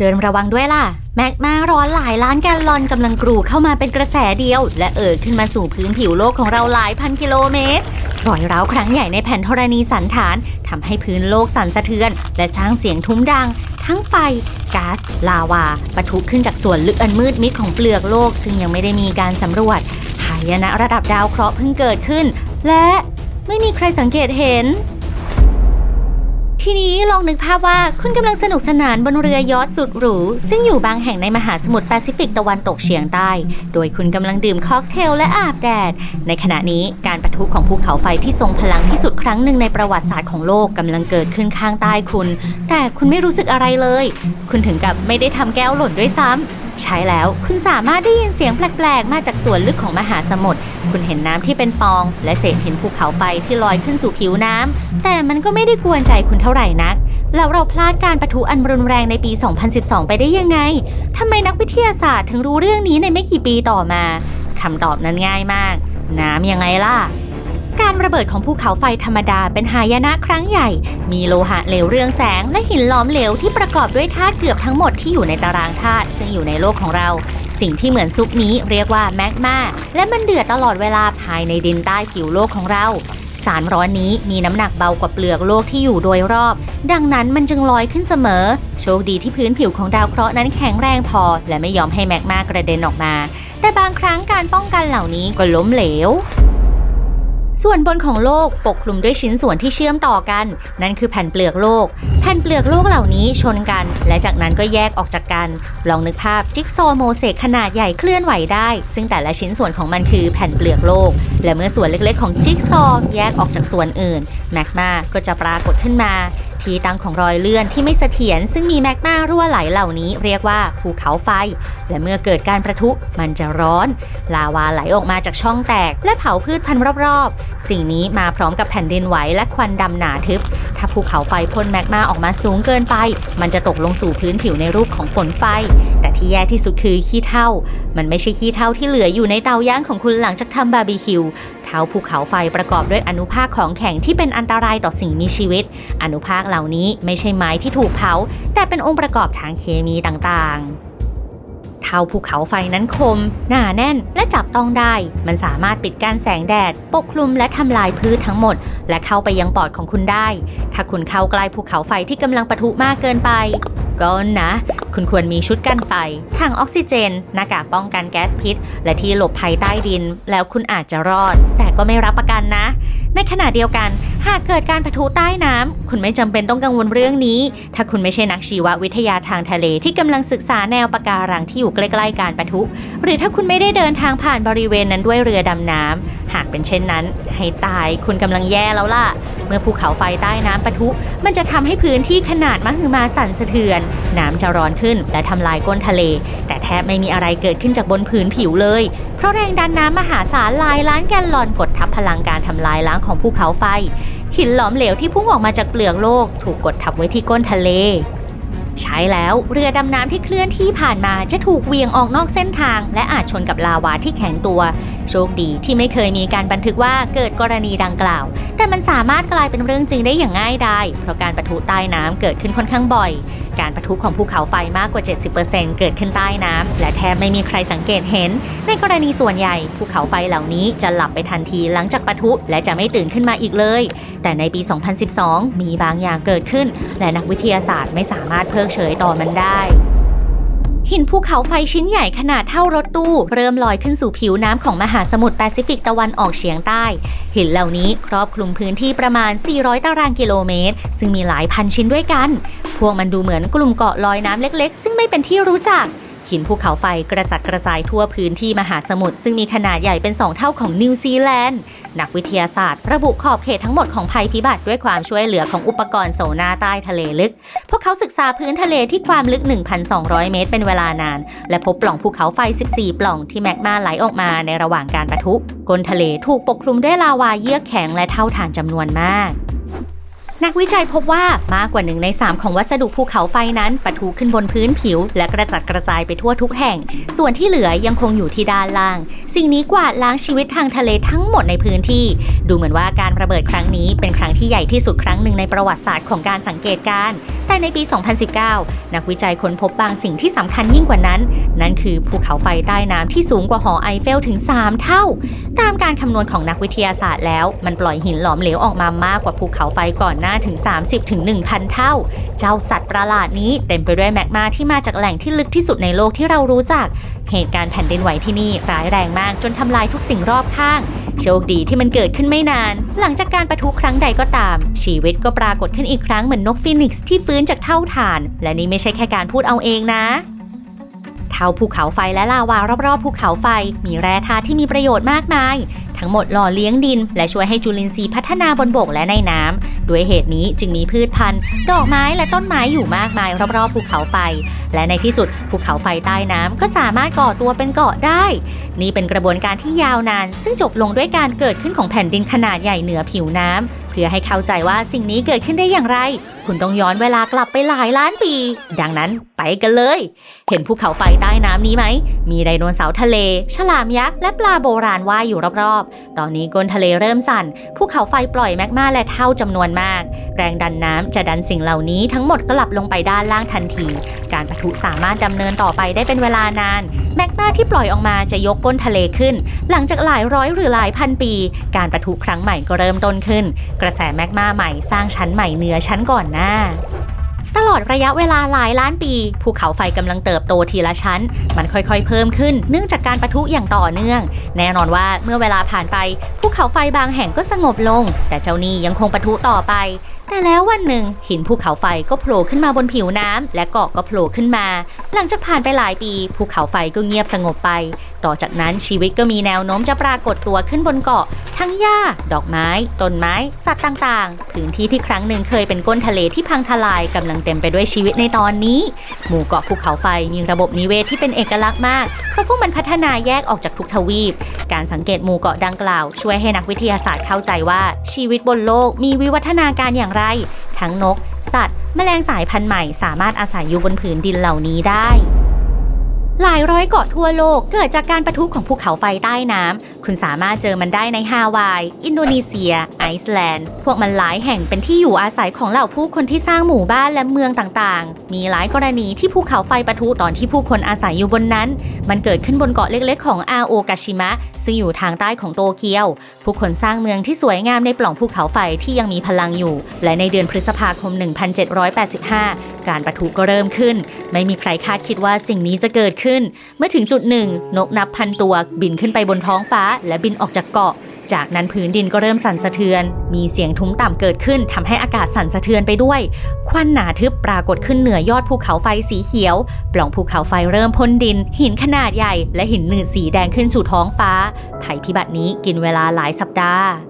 เดินระวังด้วยล่ะ แมกมาร้อนหลายล้านแกลลอนกำลังกรูเข้ามาเป็นกระแสเดียว และเอ่อขึ้นมาสู่พื้นผิวโลกของเราหลายพันกิโลเมตรรอยร้าวครั้งใหญ่ในแผ่นธรณีสันฐานทำให้พื้นโลกสั่นสะเทือน และสร้างเสียงทุ้มดัง ทั้งไฟก๊าซลาวาปะทุขึ้นจากส่วนลึกอันมืดมิดของเปลือกโลก ซึ่งยังไม่ได้มีการสำรวจหายนะระดับดาวเคราะห์เพิ่งเกิดขึ้น และไม่มีใครสังเกตเห็น ทีนี้ลองนึกภาพว่าคุณกำลังสนุกสนานบนเรือยอชต์สุดหรู ซึ่งอยู่บางแห่งในมหาสมุทรแปซิฟิกตะวันตกเฉียงใต้ โดยคุณกำลังดื่มค็อกเทลและอาบแดด ในขณะนี้การปะทุของภูเขาไฟที่ทรงพลังที่สุดครั้งหนึ่งในประวัติศาสตร์ของโลกกำลังเกิดขึ้นข้างใต้คุณ แต่คุณไม่รู้สึกอะไรเลย คุณถึงกับไม่ได้ทำแก้วหล่นด้วยซ้ำ ใช่แล้ว คุณสามารถได้ยินเสียงแปลก ๆ มาจากส่วนลึกของมหาสมุทรคุณเห็นน้ำที่เป็นฟอง และเศษหินภูเขาไฟที่ลอยขึ้นสู่ผิวน้ำแต่มันก็ไม่ได้กวนใจคุณเท่าไหร่นักแล้วเราพลาดการประทุอันรุนแรงในปี 2012 ไปได้ยังไงทำไมนักวิทยาศาสตร์ถึงรู้เรื่องนี้ในไม่กี่ปีต่อมาคำตอบนั้นง่ายมาก น้ำยังไงล่ะ การระเบิดของภูเขาไฟธรรมดาเป็นหายนะครั้งใหญ่ มีโลหะเหลวเรืองแสง และหินล้อมเหลวที่ประกอบด้วยธาตุเกือบทั้งหมดที่อยู่ในตารางธาตุซึ่งอยู่ในโลกของเรา สิ่งที่เหมือนซุปนี้เรียกว่าแมกมาและมันเดือดตลอดเวลาภายในดินใต้ผิวโลกของเรา สารร้อนนี้มีน้ำหนักเบากว่าเปลือกโลกที่อยู่โดยรอบ ดังนั้นมันจึงลอยขึ้นเสมอ โชคดีที่พื้นผิวของดาวเคราะห์นั้นแข็งแรงพอ และไม่ยอมให้แมกมากระเด็นออกมา แต่บางครั้งการป้องกันเหล่านี้ก็ล้มเหลว ส่วนบนของโลกปกคลุมด้วยชิ้นส่วนที่เชื่อมต่อกัน นั่นคือแผ่นเปลือกโลก แผ่นเปลือกโลกเหล่านี้ชนกัน และจากนั้นก็แยกออกจากกัน ลองนึกภาพจิ๊กซอว์โมเสกขนาดใหญ่เคลื่อนไหวได้ ซึ่งแต่ละชิ้นส่วนของมันคือแผ่นเปลือกโลก และเมื่อส่วนเล็กๆ ของจิ๊กซอว์แยกออกจากส่วนอื่นแมกมาก็จะปรากฏขึ้นมา ที่ตั้งของรอยเลื่อนที่ไม่เสถียรซึ่งมีแมกมารั่วไหลเหล่านี้เรียกว่าภูเขาไฟ และเมื่อเกิดการประทุมันจะร้อน ลาวาไหลออกมาจากช่องแตก และเผาพืชพันธุ์รอบๆ สิ่งนี้มาพร้อมกับแผ่นดินไหวและควันดำหนาทึบ ถ้าภูเขาไฟพ่นแมกมาออกมาสูงเกินไป มันจะตกลงสู่พื้นผิวในรูปของฝนไฟ ที่แย่ที่สุดคือขี้เถ้า มันไม่ใช่ขี้เถ้าที่เหลืออยู่ในเตาย่างของคุณหลังจากทำบาร์บีคิว เท้าภูเขาไฟประกอบด้วยอนุภาคของแข็งที่เป็นอันตรายต่อสิ่งมีชีวิต อนุภาคเหล่านี้ไม่ใช่ไม้ที่ถูกเผา แต่เป็นองค์ประกอบทางเคมีต่างๆเท้าภูเขาไฟนั้นคม หนาแน่น และจับต้องได้ มันสามารถปิดการแสงแดด ปกคลุมและทำลายพืชทั้งหมด และเข้าไปยังปอดของคุณได้ ถ้าคุณเข้าใกล้ภูเขาไฟที่กำลังปะทุมากเกินไป ก็นะ คุณควรมีชุดกันไฟถังออกซิเจน หน้ากากป้องกันแก๊สพิษ และที่หลบภัยใต้ดิน แล้วคุณอาจจะรอด แต่ก็ไม่รับประกันนะ ในขณะเดียวกัน หากเกิดการปะทุใต้น้ำคุณไม่จำเป็นต้องกังวลเรื่องนี้ ถ้าคุณไม่ใช่นักชีววิทยาทางทะเลที่กำลังศึกษาแนวปะการังที่อยู่ใกล้ๆการปะทุ หรือถ้าคุณไม่ได้เดินทางผ่านบริเวณนั้นด้วยเรือดำน้ำหากเป็นเช่นนั้น ให้ตายคุณกำลังแย่แล้วล่ะ เมื่อภูเขาไฟใต้น้ำปะทุ มันจะทำให้พื้นที่ขนาดมหึมาสั่นสะเทือนน้ำจะร้อนขึ้นและทำลายก้นทะเล แต่แทบไม่มีอะไรเกิดขึ้นจากบนพื้นผิวเลย เพราะแรงดันน้ำมหาศาลหลายล้านแกลลอนกดทับพลังการทำลายล้างของภูเขาไฟ หินหลอมเหลวที่พุ่งออกมาจากเปลือกโลก ถูกกดทับไว้ที่ก้นทะเล ใช้แล้วเรือดำน้ำที่เคลื่อนที่ผ่านมาจะถูกเวียงออกนอกเส้นทาง และอาจชนกับลาวาที่แข็งตัว โชคดีที่ไม่เคยมีการบันทึกว่าเกิดกรณีดังกล่าว แต่มันสามารถกลายเป็นเรื่องจริงได้อย่างง่ายดายเพราะการปะทุใต้น้ำเกิดขึ้นค่อนข้างบ่อย การปะทุของภูเขาไฟมากกว่า 70%เกิดขึ้นใต้น้ำและแทบไม่มีใครสังเกตเห็น ในกรณีส่วนใหญ่ภูเขาไฟเหล่านี้จะหลับไปทันทีหลังจากปะทุและจะไม่ตื่นขึ้นมาอีกเลย แต่ในปี 2012 มีบางอย่างเกิดขึ้น และนักวิทยาศาสตร์ไม่สามารถเพิกเฉยต่อมันได้ หินภูเขาไฟชิ้นใหญ่ขนาดเท่ารถตู้ เริ่มลอยขึ้นสู่ผิวน้ำของมหาสมุทรแปซิฟิกตะวันออกเฉียงใต้ หินเหล่านี้ครอบคลุมพื้นที่ประมาณ 400 ตารางกิโลเมตร ซึ่งมีหลายพันชิ้นด้วยกัน พวกมันดูเหมือนกลุ่มเกาะลอยน้ำเล็ก ๆ ซึ่งไม่เป็นที่รู้จัก หินภูเขาไฟกระจัดกระจายทั่วพื้นที่มหาสมุทรซึ่งมีขนาดใหญ่เป็น 2 เท่าของนิวซีแลนด์ นักวิทยาศาสตร์ ระบุขอบเขตทั้งหมดของภัยพิบัติด้วยความช่วยเหลือของอุปกรณ์โซนาใต้ทะเลลึก พวกเขาศึกษาพื้นทะเลที่ความลึก 1,200 เมตร เป็นเวลานาน และพบปล่องภูเขาไฟ 14 ปล่องที่แมกมาไหลออกมาในระหว่างการปะทุก้นทะเลถูกปกคลุมด้วยลาวาเยือกแข็งและเท่าฐานจำนวนมาก นักวิจัยพบว่ามากกว่าหนึ่งใน 3 ของวัสดุภูเขาไฟนั้นปะทุขึ้นบนพื้นผิว และกระจัดกระจายไปทั่วทุกแห่ง ส่วนที่เหลือยังคงอยู่ที่ด้านล่าง สิ่งนี้กวาดล้างชีวิตทางทะเลทั้งหมดในพื้นที่ ดูเหมือนว่าการระเบิดครั้งนี้เป็นครั้งที่ใหญ่ที่สุดครั้งหนึ่งในประวัติศาสตร์ของการสังเกตการแต่ในปี 2019 นักวิจัยค้นพบบางสิ่งที่สำคัญยิ่งกว่านั้น นั่นคือภูเขาไฟใต้น้ำที่สูงกว่าหอไอเฟลถึง 3 เท่า ตามการคำนวณของนักวิทยาศาสตร์แล้ว มันปล่อยหินหลอมเหลวออกมามากกว่าภูเขาไฟก่อนหน้าถึง30ถึง1,000 เท่า เจ้าสัตว์ประหลาดนี้เต็มไปด้วยแมกมาที่มาจากแหล่งที่ลึกที่สุดในโลกที่เรารู้จัก เหตุการณ์แผ่นดินไหวที่นี่ร้ายแรงมากจนทำลายทุกสิ่งรอบข้าง โชคดีที่มันเกิดขึ้นไม่นาน หลังจากการประทุครั้งใดก็ตาม ชีวิตก็ปรากฏขึ้นอีกครั้งเหมือนนกฟีนิกซ์ที่ฟื้นจากเท่าฐาน และนี่ไม่ใช่แค่การพูดเอาเองนะ ท่าภูเขาไฟและลาวารอบๆภูเขาไฟ มีแร่ธาตุที่มีประโยชน์มากมาย ทั้งหมดหล่อเลี้ยงดิน และช่วยให้จุลินทรีย์พัฒนาบนบกและในน้ำด้วยเหตุนี้จึงมีพืชพันธุ์ ดอกไม้และต้นไม้อยู่มากมายรอบๆภูเขาไฟ และในที่สุดภูเขาไฟใต้น้ำก็สามารถก่อตัวเป็นเกาะได้ นี่เป็นกระบวนการที่ยาวนาน ซึ่งจบลงด้วยการเกิดขึ้นของแผ่นดินขนาดใหญ่เหนือผิวน้ำ เพื่อให้เข้าใจว่าสิ่งนี้เกิดขึ้นได้อย่างไร คุณต้องย้อนเวลากลับไปหลายล้านปี ดังนั้นไปกันเลย เห็นภูเขาไฟใต้น้ำนี้ไหม มีไดโนเสาร์ทะเล ฉลามยักษ์ และปลาโบราณว่ายอยู่รอบๆ ตอนนี้ก้นทะเลเริ่มสั่น ภูเขาไฟปล่อยแมกมาและเท่าจำนวนมาก แรงดันน้ำจะดันสิ่งเหล่านี้ทั้งหมดกลับลงไปด้านล่างทันที การปะทุสามารถดำเนินต่อไปได้เป็นเวลานานแมกมาที่ปล่อยออกมาจะยกก้นทะเลขึ้น หลังจากหลายร้อยหรือหลายพันปี การปะทุครั้งใหม่ก็เริ่มต้นขึ้น กระแสแมกมาใหม่สร้างชั้นใหม่เหนือชั้นก่อนหน้าตลอดระยะเวลาหลายล้านปี ภูเขาไฟกำลังเติบโตทีละชั้น มันค่อยๆเพิ่มขึ้น เนื่องจากการปะทุอย่างต่อเนื่อง แน่นอนว่าเมื่อเวลาผ่านไป ภูเขาไฟบางแห่งก็สงบลง แต่เจ้านี่ยังคงปะทุต่อไป แต่แล้ววันหนึ่งหินภูเขาไฟก็โผล่ขึ้นมาบนผิวน้ำและเกาะก็โผล่ขึ้นมา หลังจากผ่านไปหลายปี ภูเขาไฟก็เงียบสงบไป ต่อจากนั้นชีวิตก็มีแนวโน้มจะปรากฏตัวขึ้นบนเกาะ ทั้งหญ้า ดอกไม้ ต้นไม้ สัตว์ต่างๆ พื้นที่ที่ครั้งหนึ่งเคยเป็นก้นทะเลที่พังทลายกำลังเต็มไปด้วยชีวิตในตอนนี้ หมู่เกาะภูเขาไฟมีระบบนิเวศที่เป็นเอกลักษณ์มาก เพราะพวกมันพัฒนาแยกออกจากทุกทวีป การสังเกตหมู่เกาะดังกล่าว ช่วยให้นักวิทยาศาสตร์เข้าใจว่าชีวิตบนโลกมีวิวัฒนาการอย่างไรทั้งนก สัตว์ แมลงสายพันธุ์ใหม่สามารถอาศัยอยู่บนผืนดินเหล่านี้ได้ หลายร้อยเกาะทั่วโลกเกิดจากการประทุของภูเขาไฟใต้น้ำ คุณสามารถเจอมันได้ในฮาวาย อินโดนีเซีย ไอซ์แลนด์ พวกมันหลายแห่งเป็นที่อยู่อาศัยของเหล่าผู้คนที่สร้างหมู่บ้านและเมืองต่างๆ มีหลายกรณีที่ภูเขาไฟปะทุตอนที่ผู้คนอาศัยอยู่บนนั้น มันเกิดขึ้นบนเกาะเล็กๆ ของอาโอกาชิมะ ซึ่งอยู่ทางใต้ของโตเกียว ผู้คนสร้างเมืองที่สวยงามในปล่องภูเขาไฟที่ยังมีพลังอยู่ และในเดือนพฤษภาคม 1785 การประทุก็เริ่มขึ้น ไม่มีใครคาดคิดว่าสิ่งนี้จะเกิดขึ้น เมื่อถึงจุดหนึ่ง นกนับพันตัวบินขึ้นไปบนท้องฟ้า และบินออกจากเกาะ จากนั้นพื้นดินก็เริ่มสั่นสะเทือน มีเสียงทุ้มต่ำเกิดขึ้นทำให้อากาศสั่นสะเทือนไปด้วย ควันหนาทึบปรากฏขึ้นเหนือยอดภูเขาไฟสีเขียว ปล่องภูเขาไฟเริ่มพ่นดิน หินขนาดใหญ่ และหินหนืดสีแดงขึ้นสู่ท้องฟ้า ภัยพิบัตินี้กินเวลาหลายสัปดาห์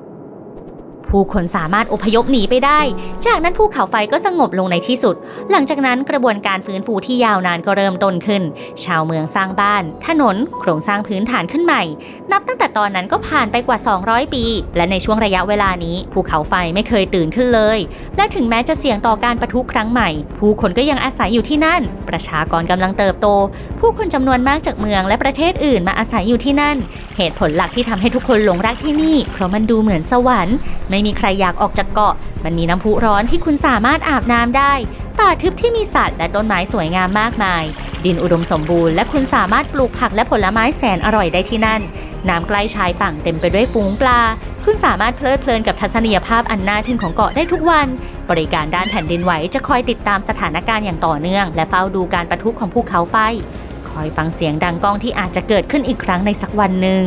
ผู้คนสามารถอพยพหนีไปได้ จากนั้นภูเขาไฟก็สงบลงในที่สุด หลังจากนั้นกระบวนการฟื้นฟูที่ยาวนานก็เริ่มต้นขึ้น ชาวเมืองสร้างบ้าน ถนน โครงสร้างพื้นฐานขึ้นใหม่ นับตั้งแต่ตอนนั้นก็ผ่านไปกว่า 200 ปี และในช่วงระยะเวลานี้ ภูเขาไฟไม่เคยตื่นขึ้นเลย และถึงแม้จะเสี่ยงต่อการประทุครั้งใหม่ ผู้คนก็ยังอาศัยอยู่ที่นั่น ประชากรกำลังเติบโต ผู้คนจำนวนมากจากเมืองและประเทศอื่นมาอาศัยอยู่ที่นั่น เหตุผลหลักที่ทำให้ทุกคนหลงรักที่นี่ เพราะมันดูเหมือนสวรรค์ไม่มีใครอยากออกจากเกาะ มันมีน้ำพุร้อนที่คุณสามารถอาบน้ำได้ ป่าทึบที่มีสัตว์และต้นไม้สวยงามมากมาย ดินอุดมสมบูรณ์และคุณสามารถปลูกผักและผลไม้แสนอร่อยได้ที่นั่น น้ำใกล้ชายฝั่งเต็มไปด้วยฝูงปลา คุณสามารถเพลิดเพลินกับทัศนียภาพอันน่าทึ่งของเกาะได้ทุกวัน บริการด้านแผ่นดินไหวจะคอยติดตามสถานการณ์อย่างต่อเนื่อง และเฝ้าดูการประทุของภูเขาไฟ คอยฟังเสียงดังก้องที่อาจจะเกิดขึ้นอีกครั้งในสักวันหนึ่ง